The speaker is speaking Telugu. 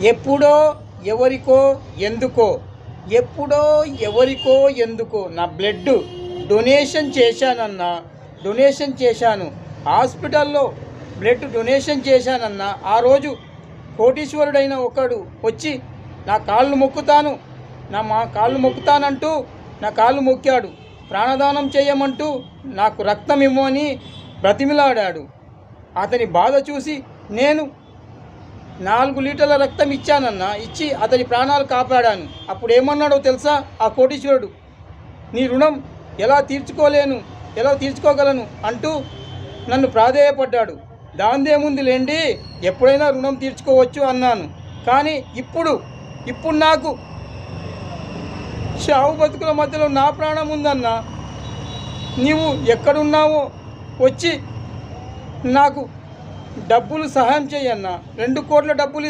ఎప్పుడో ఎవరికో ఎందుకో. ఎప్పుడో ఎవరికో ఎందుకో. నా బ్లడ్ డొనేషన్ చేశానన్నా డొనేషన్ చేశాను. హాస్పిటల్లో బ్లడ్ డొనేషన్ చేశానన్నా ఆ రోజు కోటీశ్వరుడైన ఒకడు వచ్చి నా కాళ్ళు మొక్కుతాను. నా మా కాళ్ళు మొక్కుతానంటూ నా కాళ్ళు మొక్కాడు. ప్రాణదానం చేయమంటూ నాకు రక్తం ఇవ్వమని బ్రతిమిలాడాడు. అతని బాధ చూసి నేను నాలుగు లీటర్ల రక్తం ఇచ్చానన్న ఇచ్చి అతని ప్రాణాలు కాపాడాను. అప్పుడు ఏమన్నాడో తెలుసా? ఆ కోటీశ్వరుడు నీ రుణం ఎలా తీర్చుకోలేను ఎలా తీర్చుకోగలను? అంటూ నన్ను ప్రాధేయపడ్డాడు. దాందేముంది లేండి ఎప్పుడైనా రుణం తీర్చుకోవచ్చు అన్నాను. కానీ ఇప్పుడు ఇప్పుడు నాకు చావు బతుకుల మధ్యలో నా ప్రాణం ఉందన్నా నీవు ఎక్కడున్నావో వచ్చి నాకు డబ్బులు సహాయం చేయన్న. రెండు కోట్ల డబ్బులు